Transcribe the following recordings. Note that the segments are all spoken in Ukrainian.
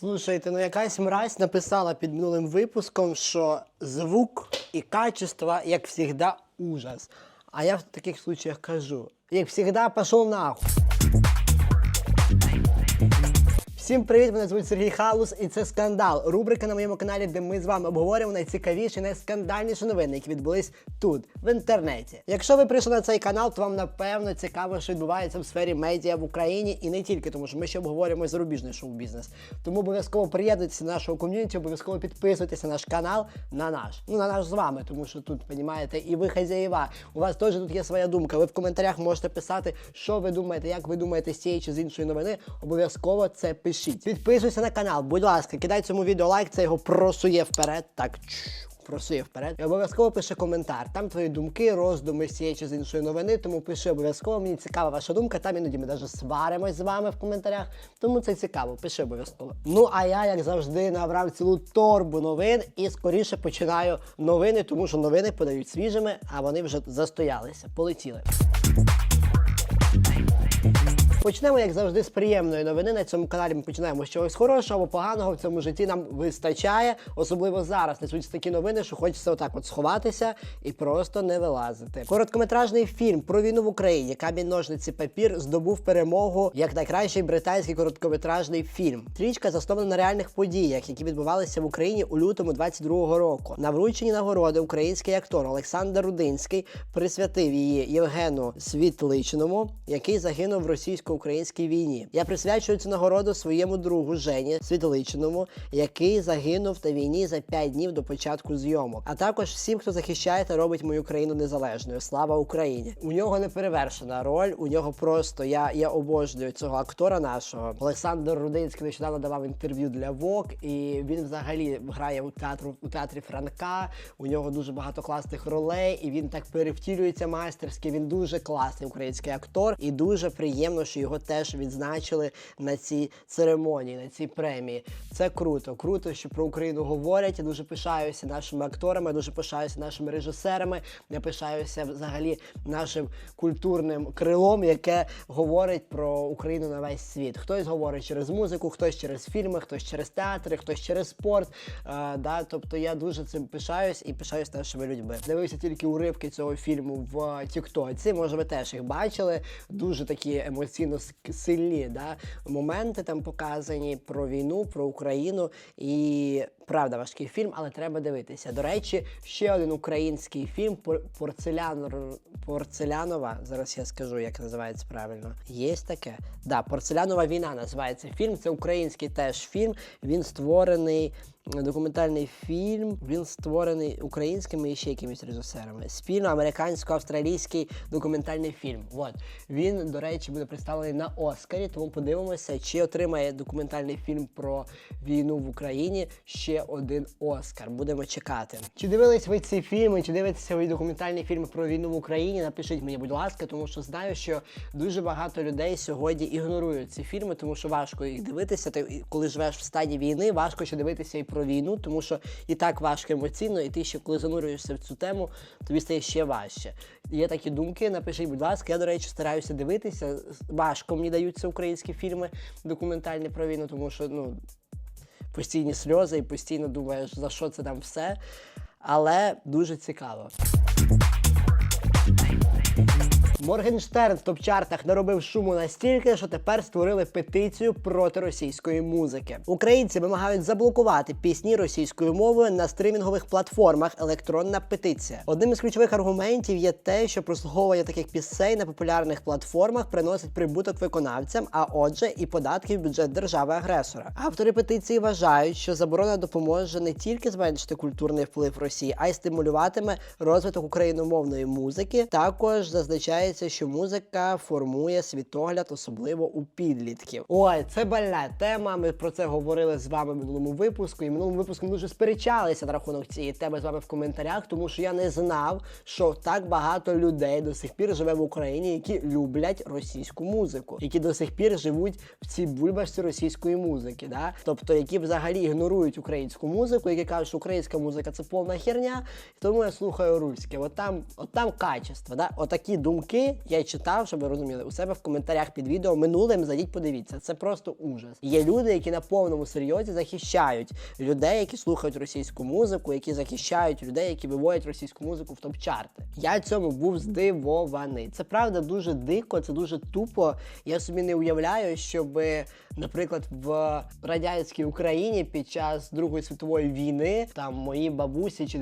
Слушайте, ну якась мразь написала під минулим випуском, що звук і качество, як завжди, ужас. А я в таких случаях кажу, як завжди, пішов нахуй. Всім привіт! Мене звуть Сергій Халус, і це скандал. Рубрика на моєму каналі, де ми з вами обговорюємо найцікавіші, найскандальніші новини, які відбулись тут, в інтернеті. Якщо ви прийшли на цей канал, то вам напевно цікаво, що відбувається в сфері медіа в Україні і не тільки, тому що ми ще обговорюємо зарубіжний шоу-бізнес. Тому обов'язково приєднуйтеся до нашого ком'юніті, обов'язково підписуйтесь на наш канал, на наш. Ну на наш з вами, тому що тут, понімаєте, і ви хазяєва. У вас теж тут є своя думка. Ви в коментарях можете писати, що ви думаєте, як ви думаєте з цієї чи з іншої новини. Обов'язково це пишіть. Підписуйся на канал, будь ласка, кидай цьому відео лайк, це його просує вперед. Так. Просує вперед. І обов'язково пиши коментар. Там твої думки, роздуми з чи з іншої новини. Тому пиши обов'язково. Мені цікава ваша думка. Там іноді ми навіть сваримось з вами в коментарях. Тому це цікаво. Пиши обов'язково. Ну а я, як завжди, набрав цілу торбу новин і скоріше починаю новини, тому що новини подають свіжими, а вони вже застоялися. Полетіли. Почнемо, як завжди, з приємної новини. На цьому каналі ми починаємо з чогось хорошого або поганого в цьому житті нам вистачає. Особливо зараз несуться такі новини, що хочеться отак от сховатися і просто не вилазити. Короткометражний фільм про війну в Україні Камінь ножниці папір здобув перемогу як найкращий британський короткометражний фільм. Стрічка заснована на реальних подіях, які відбувалися в Україні у лютому 22-го року. На врученні нагороди український актор Олександр Рудинський присвятив її Євгену Світличному, який загинув в російсько-українській війні. Я присвячую цю нагороду своєму другу Жені Світличному, який загинув на війні за 5 днів до початку зйомок. А також всім, хто захищає та робить мою країну незалежною. Слава Україні! У нього не перевершена роль. У нього просто я, я обожнюю цього актора нашого. Олександр Рудинський нещодавно давав інтерв'ю для Vogue, і він взагалі грає у театру у театрі Франка. У нього дуже багато класних ролей, і він так перевтілюється майстерськи. Він дуже класний український актор, і дуже приємно, що його теж відзначили на цій церемонії, на цій премії. Це круто. Круто, що про Україну говорять. Я дуже пишаюся нашими акторами, дуже пишаюся нашими режисерами. Я пишаюся взагалі нашим культурним крилом, яке говорить про Україну на весь світ. Хтось говорить через музику, хтось через фільми, хтось через театри, хтось через спорт. Е, да? Тобто я дуже цим пишаюсь і пишаюсь нашими людьми. Дивився тільки уривки цього фільму в Тіктоці. Може, ви теж їх бачили. Дуже такі емоційно с- селі. да? моменти там показані про війну, про Україну. І правда важкий фільм, але треба дивитися. До речі, ще один український фільм Пор- Порцелян Порцелянова. Зараз я скажу, як називається правильно. Є таке. Да, Порцелянова війна називається фільм. Це український теж фільм. Він створений. Документальний фільм він створений українськими і ще якимись режисерами. Спільно американсько-австралійський документальний фільм. От він, до речі, буде представлений на Оскарі. Тому подивимося, чи отримає документальний фільм про війну в Україні ще один Оскар. Будемо чекати. Чи дивились ви ці фільми? Чи дивитеся ви документальні фільми про війну в Україні? Напишіть мені, будь ласка, тому що знаю, що дуже багато людей сьогодні ігнорують ці фільми, тому що важко їх дивитися. Ти коли живеш в стані війни, важко ще дивитися і про війну, тому що і так важко емоційно, і ти ще коли занурюєшся в цю тему, тобі стає ще важче. Є такі думки, напишіть, будь ласка. Я, до речі, стараюся дивитися. Важко мені даються українські фільми документальні про війну, тому що ну постійні сльози і постійно думаєш, за що це там все. Але дуже цікаво. Моргенштерн в топ-чартах наробив шуму настільки, що тепер створили петицію проти російської музики. Українці вимагають заблокувати пісні російською мовою на стримінгових платформах. Електронна петиція. Одним із ключових аргументів є те, що прослуговування таких пісень на популярних платформах приносить прибуток виконавцям, а отже, і податки в бюджет держави-агресора. Автори петиції вважають, що заборона допоможе не тільки зменшити культурний вплив Росії, а й стимулюватиме розвиток україномовної музики. Також зазначається, що музика формує світогляд, особливо у підлітків. Ой, це больна тема. Ми про це говорили з вами в минулому випуску. І в минулому випуску ми дуже сперечалися на рахунок цієї теми з вами в коментарях, тому що я не знав, що так багато людей до сих пір живе в Україні, які люблять російську музику, які до сих пір живуть в цій бульбашці російської музики, да? тобто які взагалі ігнорують українську музику, які кажуть, що українська музика це повна херня, тому я слухаю руське. От там, от там качество, да? отакі думки коментарі я читав, щоб ви розуміли, у себе в коментарях під відео минулим зайдіть, подивіться. Це просто ужас. Є люди, які на повному серйозі захищають людей, які слухають російську музику, які захищають людей, які виводять російську музику в топ-чарти. Я цьому був здивований. Це правда дуже дико, це дуже тупо. Я собі не уявляю, щоб, наприклад, в радянській Україні під час Другої світової війни там мої бабусі чи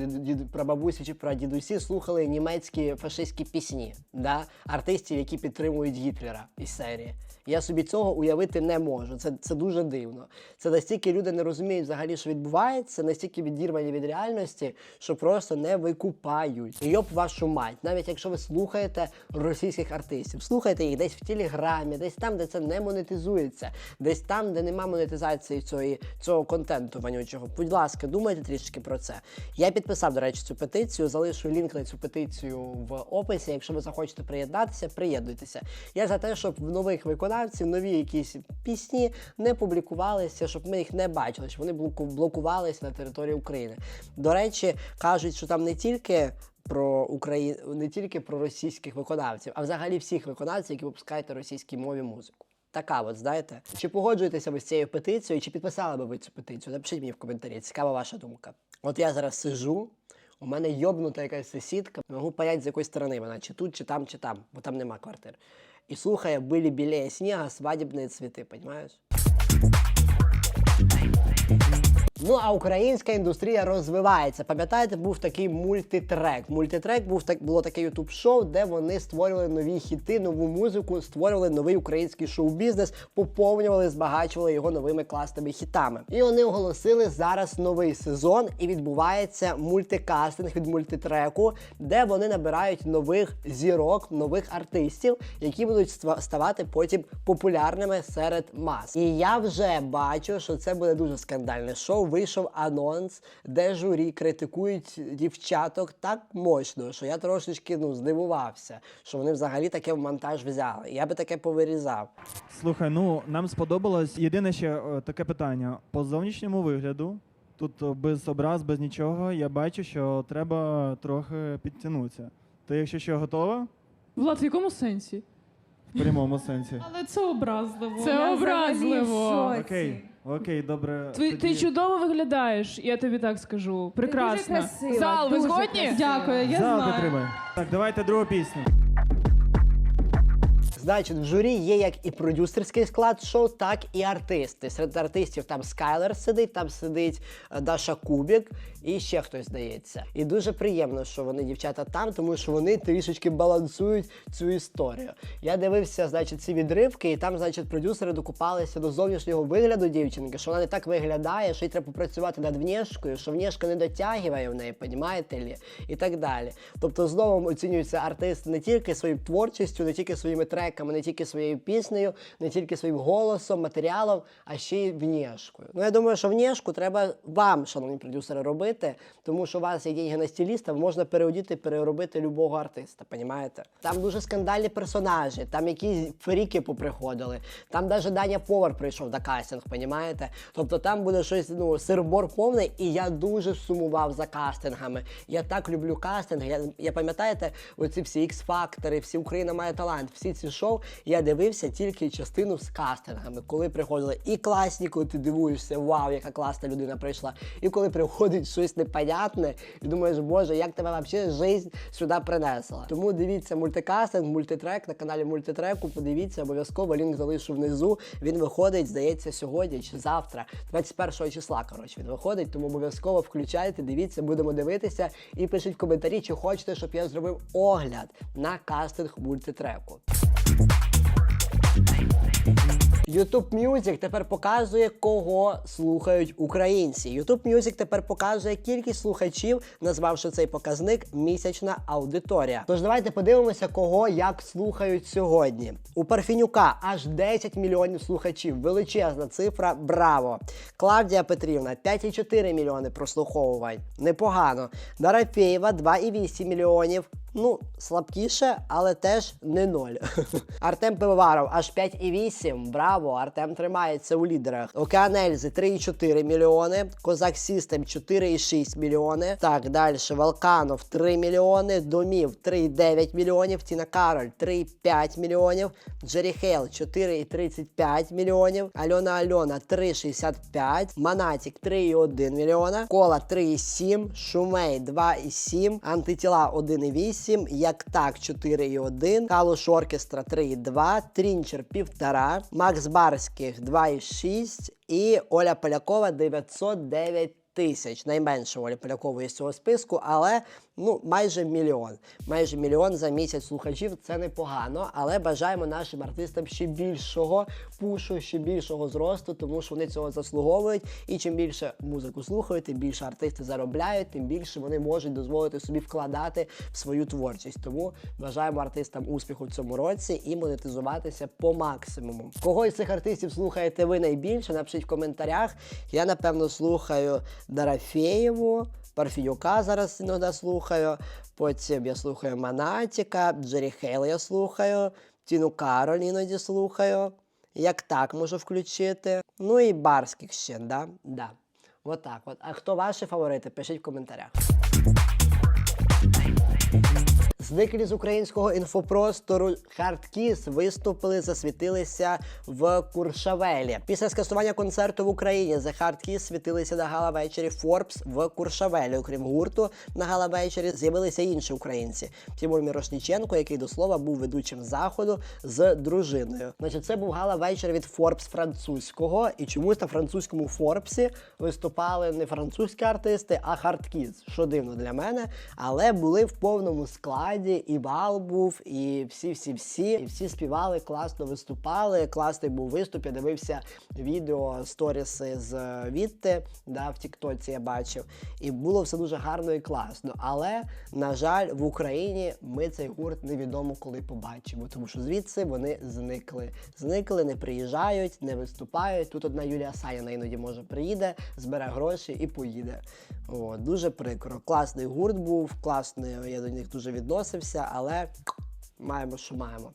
прабабусі чи прадідусі слухали німецькі фашистські пісні, да? Артистів, які підтримують Гітлера із серії. Я собі цього уявити не можу. Це, це дуже дивно. Це настільки люди не розуміють взагалі, що відбувається, настільки відірвані від реальності, що просто не викупають. Йоп вашу мать, навіть якщо ви слухаєте російських артистів, слухайте їх десь в Телеграмі, десь там, де це не монетизується, десь там, де нема монетизації цієї, цього контенту вонючого. Будь ласка, думайте трішки про це. Я підписав, до речі, цю петицію, залишу лінк на цю петицію в описі. Якщо ви захочете приєднатися, приєднуйтеся. Я за те, щоб в нових виконавців нові якісь пісні не публікувалися, щоб ми їх не бачили, щоб вони блокувалися на території України. До речі, кажуть, що там не тільки. Про Україну не тільки про російських виконавців, а взагалі всіх виконавців, які випускають російській мові музику. Така от, знаєте. Чи погоджуєтеся ви з цією петицією, чи підписали би ви цю петицію? Напишіть мені в коментарі, цікава ваша думка. От я зараз сижу, у мене йобнута якась сусідка, не можу з якої сторони вона, чи тут, чи там, чи там, бо там нема квартир. І слухає «Были белее снега» свадебные цветы, понімаєш? Ну а українська індустрія розвивається. Пам'ятаєте, був такий мультитрек. Мультитрек був так було таке ютуб шоу, де вони створювали нові хіти, нову музику, створювали новий український шоу-бізнес, поповнювали, збагачували його новими класними хітами. І вони оголосили зараз новий сезон, і відбувається мультикастинг від мультитреку, де вони набирають нових зірок, нових артистів, які будуть ставати потім популярними серед мас. І я вже бачу, що це буде дуже скандальне шоу. Вийшов анонс, де журі критикують дівчаток так мощно, що я трошечки ну здивувався, що вони взагалі таке в монтаж взяли. Я би таке повирізав. Слухай, ну нам сподобалось. Єдине ще е, таке питання. По зовнішньому вигляду, тут е, без образ, без нічого, я бачу, що треба трохи підтягнутися. Ти, якщо що, готова? Влад, в якому сенсі? В прямому сенсі. Але це образливо. Це Я образливо. взагалі в шоці. Окей, окей, добре. Ти, ти Тоді- чудово виглядаєш, я тобі так скажу. Прекрасно. красива, Зал, ви дуже згодні? красива. Дякую, я Зал знаю. підтримай. Так, давайте другу пісню. Значить, в журі є як і продюсерський склад шоу, так і артисти. Серед артистів там Скайлер сидить, там сидить е, Даша Кубік і ще хтось здається. І дуже приємно, що вони дівчата там, тому що вони трішечки балансують цю історію. Я дивився, значить, ці відривки, і там, значить, продюсери докупалися до зовнішнього вигляду дівчинки, що вона не так виглядає, що їй треба попрацювати над внешкою, що внешка не дотягує в неї, понімаєте лі? І так далі. Тобто знову оцінюється артист не тільки своєю творчістю, не тільки своїми треками, не тільки своєю піснею, не тільки своїм голосом, матеріалом, а ще й внешкою. Ну я думаю, що внешку треба вам, шановні продюсери, робити, тому що у вас є деньги на стиліста, можна переодіти, переробити любого артиста, понімаєте? Там дуже скандальні персонажі, там якісь фріки поприходили, там навіть Даня Повар прийшов на кастинг, понімаєте? Тобто там буде щось, ну, сирбор повний, і я дуже сумував за кастингами. Я так люблю кастинги. Я, я пам'ятаєте, оці всі X-фактори, всі Україна має талант, всі ці шоу. Я дивився тільки частину з кастингами, коли приходили і класні, коли ти дивуєшся, вау, яка класна людина прийшла. І коли приходить щось непонятне, і думаєш, боже, як тебе взагалі жизнь сюди принесла. Тому дивіться мультикастинг, мультитрек на каналі мультитреку. Подивіться, обов'язково лінк залишу внизу. Він виходить, здається, сьогодні чи завтра, 21 числа. Коротше, він виходить, тому обов'язково включайте, дивіться, будемо дивитися і пишіть в коментарі, чи хочете, щоб я зробив огляд на кастинг мультитреку. YouTube Music тепер показує, кого слухають українці. YouTube Music тепер показує кількість слухачів, назвавши цей показник місячна аудиторія. Тож давайте подивимося, кого як слухають сьогодні. У Парфінюка аж 10 мільйонів слухачів. Величезна цифра. Браво! Клавдія Петрівна 5,4 мільйони прослуховувань. Непогано. Дорофєєва 2,8 мільйонів. Ну, слабкіше, але теж не ноль. Артем Пивоваров аж 5,8. Браво! Артем тримається у лідерах. Океан Ельзи 3,4 мільйони. Козак Сістем 4,6 мільйони. Так, далі. Валканов 3 мільйони. Домів 3,9 мільйонів. Тіна Кароль 3,5 мільйонів. Джері Хейл 4,35 мільйонів. Альона Альона 3,65. Манатік 3,1 мільйона. Кола 3,7. Шумей 2,7. Антитіла 1,8. Як так 4,1. Калуш Оркестра 3,2. Трінчер 1,5. Макс Барських 2,6. І Оля Полякова 909 тисяч. Найменше Оля Полякової з цього списку, але ну майже мільйон. Майже мільйон за місяць слухачів це непогано, але бажаємо нашим артистам ще більшого пушу, ще більшого зросту, тому що вони цього заслуговують. І чим більше музику слухають, тим більше артисти заробляють, тим більше вони можуть дозволити собі вкладати в свою творчість. Тому бажаємо артистам успіху в цьому році і монетизуватися по максимуму. Кого із цих артистів слухаєте ви найбільше? Напишіть в коментарях. Я напевно слухаю Дарафєєву. Парфіюка зараз іноді слухаю. Потім я слухаю Манатіка, Джері Хейл я слухаю, Тіну Кароль іноді слухаю. Як так можу включити. Ну і барських ще, да? Да. Отак от. А хто ваші фаворити? Пишіть в коментарях. Зниклі з українського інфопростору Хардкіс виступили, засвітилися в Куршавелі. Після скасування концерту в Україні The Hardkiss світилися на гала-вечорі Forbes в Куршавелі. Окрім гурту, на гала-вечорі з'явилися інші українці. Тимур Мірошніченко, який до слова був ведучим заходу з дружиною. Значить, це був гала-вечір від Forbes французького, і чомусь на французькому Форбсі виступали не французькі артисти, а Хардкіс. Що дивно для мене, але були в повному складі. І бал був, і всі-всі-всі, і всі співали, класно виступали. Класний був виступ. Я дивився відео, сторіси з е, Вітти, да, в Тіктоці я бачив. І було все дуже гарно і класно. Але, на жаль, в Україні ми цей гурт невідомо коли побачимо, тому що звідси вони зникли. Зникли, не приїжджають, не виступають. Тут одна Юлія Саніна іноді може приїде, збере гроші і поїде. О, дуже прикро. Класний гурт був, класний, я до них дуже відносився, але маємо, що маємо.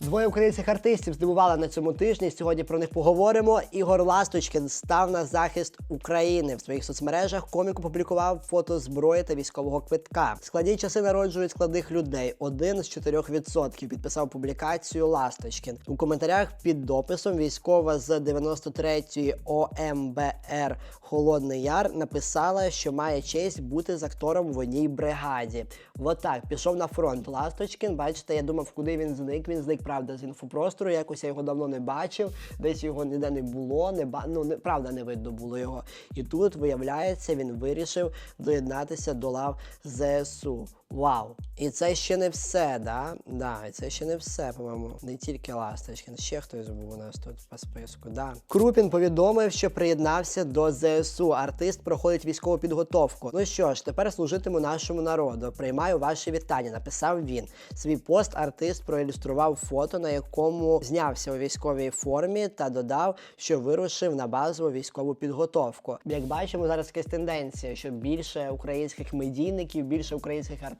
Двоє українських артистів здивували на цьому тижні. Сьогодні про них поговоримо. Ігор Ласточкин став на захист України в своїх соцмережах. Комік опублікував фото зброї та військового квитка. Складні часи народжують складних людей. Один з 4% підписав публікацію Ласточкин. У коментарях під дописом військова з 93-ї ОМБР Холодний Яр написала, що має честь бути з актором в одній бригаді. Отак пішов на фронт. Ласточкін. Бачите, я думав, куди він зник. Він зник правда з інфопростору. Якось я його давно не бачив, десь його ніде не було. Не ба... ну, не правда не видно було його. І тут виявляється, він вирішив доєднатися до лав ЗСУ. Вау! І це ще не все, да? Да, і це ще не все, по-моєму. Не тільки Ласточкин, ще хтось був у нас тут по списку. Да. Крупін повідомив, що приєднався до ЗСУ. Артист проходить військову підготовку. Ну що ж, тепер служитиму нашому народу. Приймаю ваші вітання. Написав він. Свій пост артист проілюстрував фото, на якому знявся у військовій формі та додав, що вирушив на базову військову підготовку. Як бачимо, зараз якась тенденція, що більше українських медійників, більше українських артистів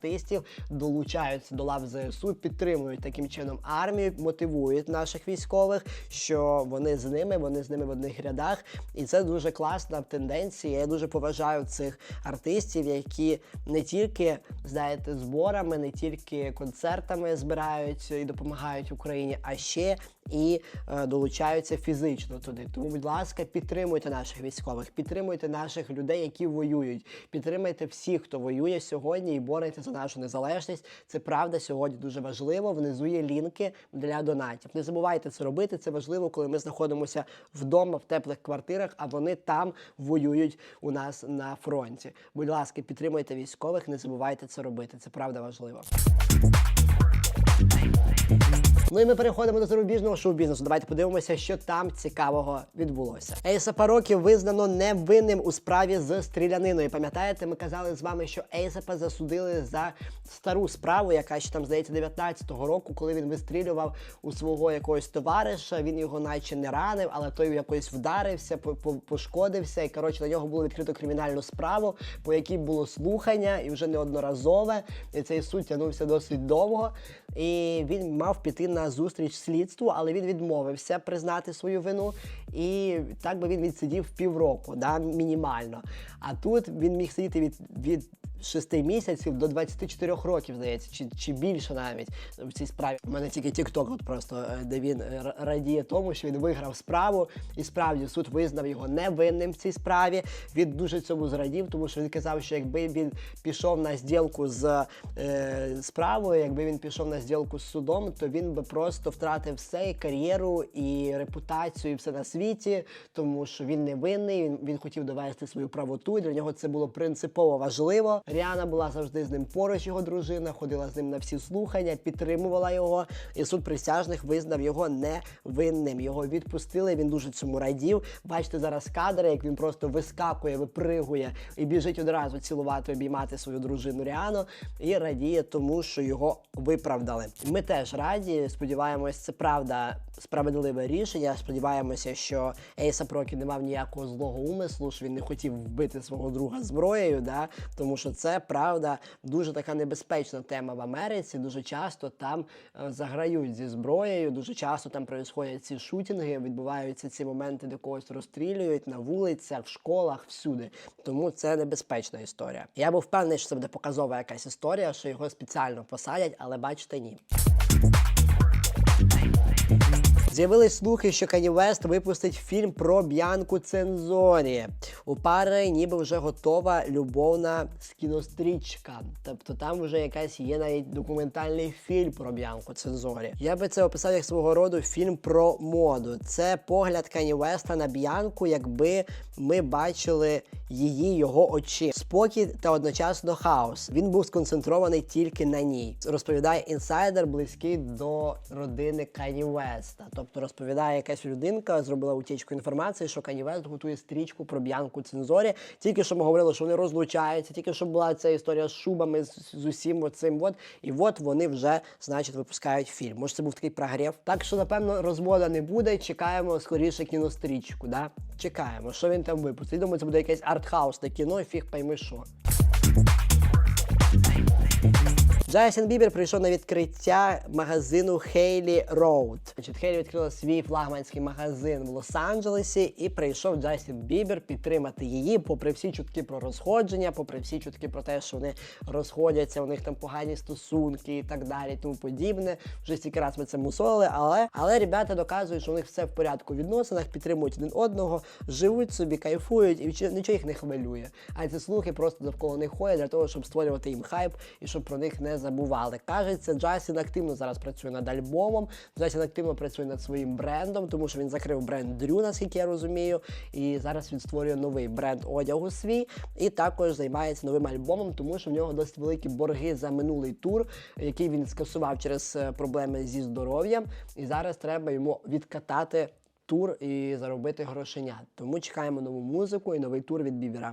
долучаються до лав ЗСУ, підтримують таким чином армію, мотивують наших військових, що вони з ними, вони з ними в одних рядах. І це дуже класна тенденція. Я дуже поважаю цих артистів, які не тільки знаєте, зборами, не тільки концертами збирають і допомагають Україні, а ще і е, долучаються фізично туди. Тому, будь ласка, підтримуйте наших військових, підтримуйте наших людей, які воюють. Підтримайте всіх, хто воює сьогодні і бореться за нашу незалежність. Це правда сьогодні дуже важливо. Внизу є лінки для донатів. Не забувайте це робити. Це важливо, коли ми знаходимося вдома в теплих квартирах, а вони там воюють у нас на фронті. Будь ласка, підтримуйте військових, не забувайте це робити. Це правда важливо. Ну і ми переходимо до зарубіжного шоу-бізнесу. Давайте подивимося, що там цікавого відбулося. Ейсапа Рокі визнано невинним у справі з стріляниною. Пам'ятаєте, ми казали з вами, що Ейсапа засудили за стару справу, яка ще там здається 19-го року, коли він вистрілював у свого якогось товариша. Він його наче не ранив, але той якось вдарився, по- по- пошкодився. І коротше на нього було відкрито кримінальну справу, по якій було слухання, і вже неодноразове. І цей суд тягнувся досить довго. І він мав піти на зустріч слідству, але він відмовився признати свою вину. І так би він відсидів півроку, да, мінімально. А тут він міг сидіти від, від 6 місяців до 24 років, здається, чи, чи більше навіть в цій справі. У мене тільки TikTok, от просто е, де він е, радіє тому, що він виграв справу, і справді суд визнав його невинним в цій справі. Він дуже цьому зрадів, тому що він казав, що якби він пішов на зділку з е, справою, якби він пішов на зділку з судом, то він би просто втратив все, і кар'єру, і репутацію, і все на світі, тому що він невинний. Він, він хотів довести свою правоту. І для нього це було принципово важливо. Ріана була завжди з ним поруч, його дружина, ходила з ним на всі слухання, підтримувала його. І суд присяжних визнав його невинним. Його відпустили. Він дуже цьому радів. Бачите зараз кадри, як він просто вискакує, випригує і біжить одразу цілувати, обіймати свою дружину Ріану і радіє тому, що його виправдали. Ми теж раді. Сподіваємось, це правда справедливе рішення. Сподіваємося, що Ейсап Рокі не мав ніякого злого умислу, що він не хотів вбити свого друга зброєю, да? тому що це правда дуже така небезпечна тема в Америці. Дуже часто там е, заграють зі зброєю, дуже часто там происходять ці шутінги, відбуваються ці моменти, де когось розстрілюють на вулицях, в школах, всюди. Тому це небезпечна історія. Я був впевнений, що це буде показова якась історія, що його спеціально посадять, але бачите, ні. З'явились слухи, що Кані Вест випустить фільм про Б'янку Цензорі. У пари ніби вже готова любовна кінострічка. Тобто там вже якась є навіть документальний фільм про Б'янку Цензорі. Я би це описав як свого роду фільм про моду. Це погляд Кані Веста на Б'янку, якби ми бачили її його очі. Спокій та одночасно хаос. Він був сконцентрований тільки на ній. Розповідає інсайдер, близький до родини Кані Веста. Тобто розповідає якась людинка, зробила утічку інформації, що Кані Вест готує стрічку про Б'янку Цензорі. Тільки що ми говорили, що вони розлучаються, тільки що була ця історія з шубами з, з усім оцим. От і от вони вже, значить, випускають фільм. Може, це був такий прогрів. Так що, напевно, розвода не буде. Чекаємо скоріше кінострічку. Да? Чекаємо, що він там випустить. Я Думаю, це буде якесь артхаусне кіно, і фіг пойми що. Джастін Бібер прийшов на відкриття магазину Хейлі Роуд. Хейлі відкрила свій флагманський магазин в Лос-Анджелесі, і прийшов Джастін Бібер підтримати її, попри всі чутки про розходження, попри всі чутки про те, що вони розходяться, у них там погані стосунки і так далі, тому подібне. Вже стільки раз ми це мусолили, але але ребята доказують, що у них все в порядку в відносинах, підтримують один одного, живуть собі, кайфують і нічого їх не хвилює. А ці слухи просто довкола них ходять для того, щоб створювати їм хайп і щоб про них не забували. Кажеться, Джастін активно зараз працює над альбомом. Джастін активно працює над своїм брендом, тому що він закрив бренд Дрю, наскільки я розумію. І зараз він створює новий бренд одягу свій. І також займається новим альбомом, тому що в нього досить великі борги за минулий тур, який він скасував через е, проблеми зі здоров'ям. І зараз треба йому відкатати. Тур і заробити грошенят. Тому чекаємо нову музику і новий тур від Бібера.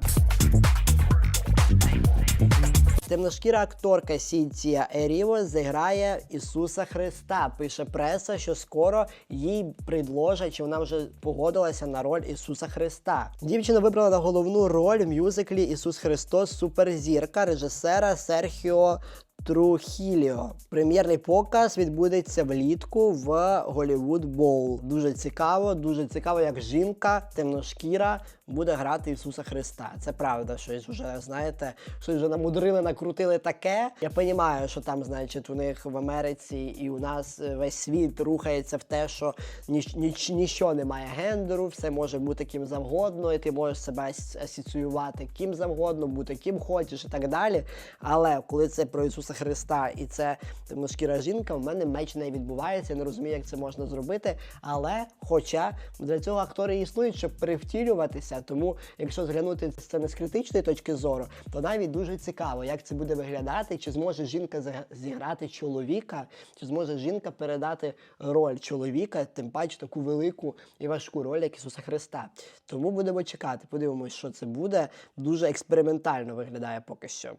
Темношкіра акторка Сінтія Еріво зіграє Ісуса Христа. Пише преса, що скоро їй предложать, чи вона вже погодилася на роль Ісуса Христа. Дівчина вибрала на головну роль в мюзиклі Ісус Христос Суперзірка режисера Серхіо. Трухіліо. Прем'єрний показ відбудеться влітку в Голівуд Боул. Дуже цікаво, дуже цікаво, як жінка темношкіра буде грати Ісуса Христа. Це правда, щось вже знаєте, щось вже намудрили, накрутили таке. Я розумію, що там, значить, у них в Америці і у нас е, весь світ рухається в те, що ніч, ніч, ніщо немає гендеру, все може бути ким завгодно, і ти можеш себе асоціювати ким завгодно, бути ким хочеш і так далі. Але коли це про Ісуса Христа, і це темношкіра жінка, в мене меч не відбувається. Я не розумію, як це можна зробити. Але, хоча для цього актори існують, щоб перевтілюватися. Тому, якщо зглянути це не з критичної точки зору, то навіть дуже цікаво, як це буде виглядати, чи зможе жінка зіграти чоловіка, чи зможе жінка передати роль чоловіка, тим паче таку велику і важку роль, як Ісуса Христа. Тому будемо чекати, подивимось, що це буде. Дуже експериментально виглядає поки що.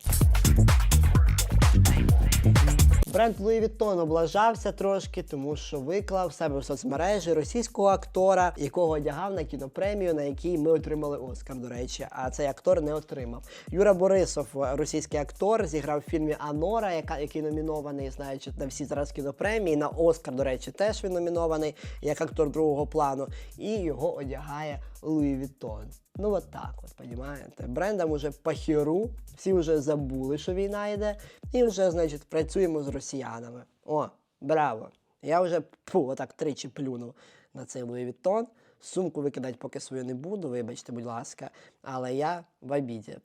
Бренд Louis Vuitton облажався трошки, тому що виклав себе в соцмережі російського актора, якого одягав на кінопремію, на якій ми отримали Оскар, до речі. А цей актор не отримав. Юра Борисов, російський актор, зіграв в фільмі Анора, яка який номінований, знаючи на всі зараз кінопремії. На Оскар, до речі, теж він номінований як актор другого плану. І його одягає Луї Vuitton. Ну от так, от, понімаєте. Брендам уже по херу, всі вже забули, що війна йде, і вже, значить, працюємо з росіянами. О, браво! Я вже пу, отак тричі плюнув на цей Луї Vuitton. Сумку викидати поки свою не буду, вибачте, будь ласка, але я в обіді.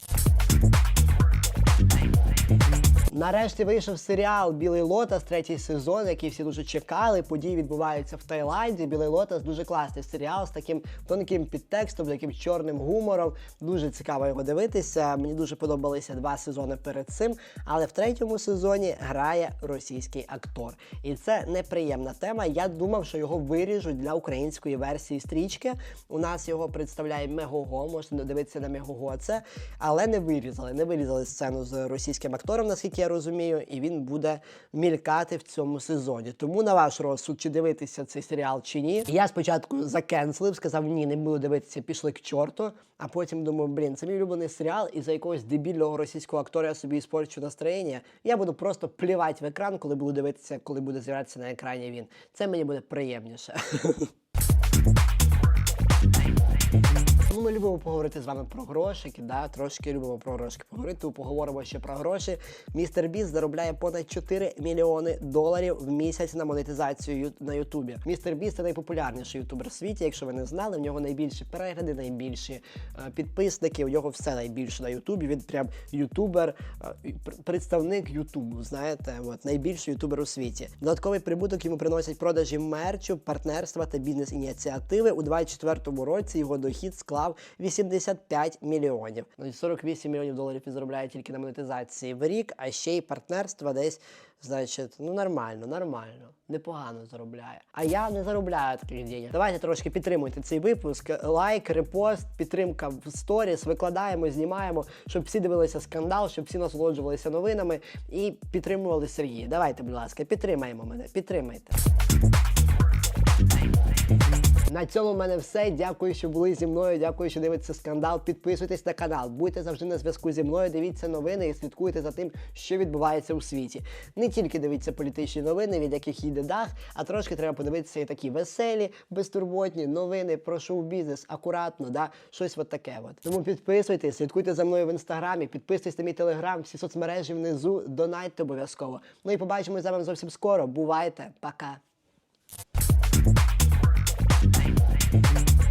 Нарешті вийшов серіал Білий Лотос, третій сезон, який всі дуже чекали. Події відбуваються в Таїланді. Білий Лотос дуже класний серіал з таким тонким підтекстом, таким чорним гумором. Дуже цікаво його дивитися. Мені дуже подобалися два сезони перед цим. Але в третьому сезоні грає російський актор. І це неприємна тема. Я думав, що його виріжуть для української версії стрічки. У нас його представляє Мегого. Можете дивитися на Мегого це, але не вирізали. Не вирізали сцену з російським актором, наскільки я розумію, і він буде мількати в цьому сезоні. Тому на ваш розсуд, чи дивитися цей серіал чи ні. Я спочатку закенселив, сказав ні, не буду дивитися, пішли к чорту. А потім думаю, блін, це мій улюблений серіал, і за якогось дебільного російського актора я собі іспорчу настроєння. Я буду просто плівати в екран, коли буду дивитися, коли буде з'являтися на екрані він. Це мені буде приємніше. Ну, ми любимо поговорити з вами про грошики, да? трошки любимо про грошики поговорити. Поговоримо ще про гроші. Містер Біс заробляє понад 4 мільйони доларів в місяць на монетизацію на Ютубі. Містер Біс це найпопулярніший ютубер в світі. Якщо ви не знали, в нього найбільші перегляди, найбільші е, підписники. У нього все найбільше на Ютубі. Він прям ютубер, е, представник Ютубу. Знаєте, от найбільший ютубер у світі. Додатковий прибуток йому приносять продажі мерчу, партнерства та бізнес-ініціативи. У 2024 році його дохід склав 85 мільйонів. Ну, 48 мільйонів доларів він заробляє тільки на монетизації в рік, а ще й партнерства десь, значить, ну нормально, нормально, непогано заробляє. А я не заробляю таких денег. Давайте трошки підтримуйте цей випуск. Лайк, репост, підтримка в сторіс, викладаємо, знімаємо, щоб всі дивилися скандал, щоб всі насолоджувалися новинами і підтримували Сергія. Давайте, будь ласка, підтримаємо мене, підтримайте. На цьому в мене все. Дякую, що були зі мною. Дякую, що дивитеся скандал. Підписуйтесь на канал, будьте завжди на зв'язку зі мною. Дивіться новини і слідкуйте за тим, що відбувається у світі. Не тільки дивіться політичні новини, від яких їде дах, а трошки треба подивитися і такі веселі, безтурботні новини про шоу-бізнес, акуратно, да, щось от таке. От. Тому підписуйтесь, слідкуйте за мною в інстаграмі, підписуйтесь на мій телеграм, всі соцмережі внизу, донайте обов'язково. Ну і побачимось з вами зовсім скоро. Бувайте, пока.